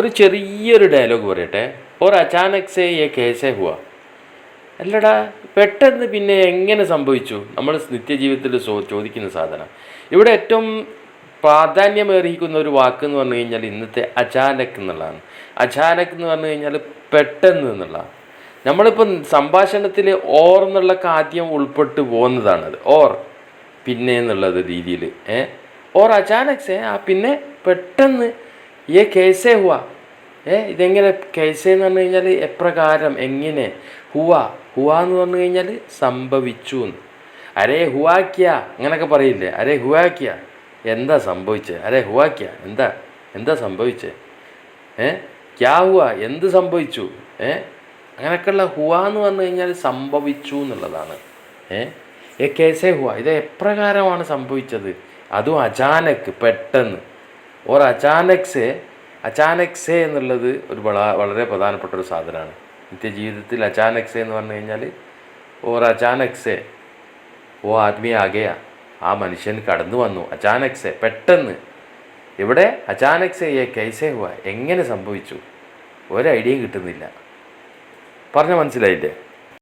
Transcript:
ഒരു ചെറിയൊരു ഡയലോഗ് പറയട്ടെ. ഓർ അച്ചാനക് സേ യെ കേസേ ഹുവ? അല്ലടാ പെട്ടെന്ന് പിന്നെ എങ്ങനെ സംഭവിച്ചു? നമ്മൾ നിത്യജീവിതത്തിൽ ചോദിക്കുന്ന സാധനം. ഇവിടെ ഏറ്റവും പ്രാധാന്യമേറിയിക്കുന്ന ഒരു വാക്ക് എന്ന് പറഞ്ഞു കഴിഞ്ഞാൽ ഇന്നത്തെ അചാനക് എന്നുള്ളതാണ്. അചാനക് എന്ന് പറഞ്ഞു കഴിഞ്ഞാൽ പെട്ടെന്ന് എന്നുള്ള നമ്മളിപ്പം സംഭാഷണത്തിൽ ഓർ എന്നുള്ള കാദ്യം ഉൾപ്പെട്ട് പോകുന്നതാണത്. ഓർ പിന്നെ എന്നുള്ളത് രീതിയിൽ ഏ? ഓർ അചാനക്സ് ആ പിന്നെ പെട്ടെന്ന് ഏ കേസേ ഹുവ. ഏ ഇതെങ്ങനെ കേസേ എന്ന് പറഞ്ഞു കഴിഞ്ഞാൽ എപ്രകാരം എങ്ങനെ? ഹുവ. ഹുവ എന്ന് പറഞ്ഞു കഴിഞ്ഞാൽ സംഭവിച്ചു എന്ന് അരേ ഹുവാക്കിയ അങ്ങനൊക്കെ പറയില്ലേ? അരേ ഹുവാക്കിയ എന്താ സംഭവിച്ചത് അരേ ഹുവാക്കിയ എന്താ? എന്താ സംഭവിച്ചത് ഏ ക്യാ ഹുവ? എന്ത് സംഭവിച്ചു? ഏ അങ്ങനെയൊക്കെയുള്ള ഹുവ എന്ന് പറഞ്ഞു കഴിഞ്ഞാൽ സംഭവിച്ചു എന്നുള്ളതാണ്. ഏ ഏ കേസേ ഹുവ. ഇത് എപ്രകാരമാണ് സംഭവിച്ചത്? അതും അചാനക്ക് പെട്ടെന്ന്. ഓർ അചാനക് സേ അചാനക് സേ എന്നുള്ളത് ഒരു വള വളരെ പ്രധാനപ്പെട്ട ഒരു സാധനമാണ്. നിത്യജീവിതത്തിൽ അചാനക് സേ എന്ന് പറഞ്ഞു കഴിഞ്ഞാൽ ഓർ അചാനക് സേ ഓ ആത്മീയ ആകെയ ആ മനുഷ്യൻ കടന്നു വന്നു. അചാനക് സേ പെട്ടെന്ന് ഇവിടെ അചാനക് സേ ഏ കൈസേ ഹുവ എങ്ങനെ സംഭവിച്ചു? ഒരു ഐഡിയയും കിട്ടുന്നില്ല. പറഞ്ഞ മനസ്സിലായില്ലേ?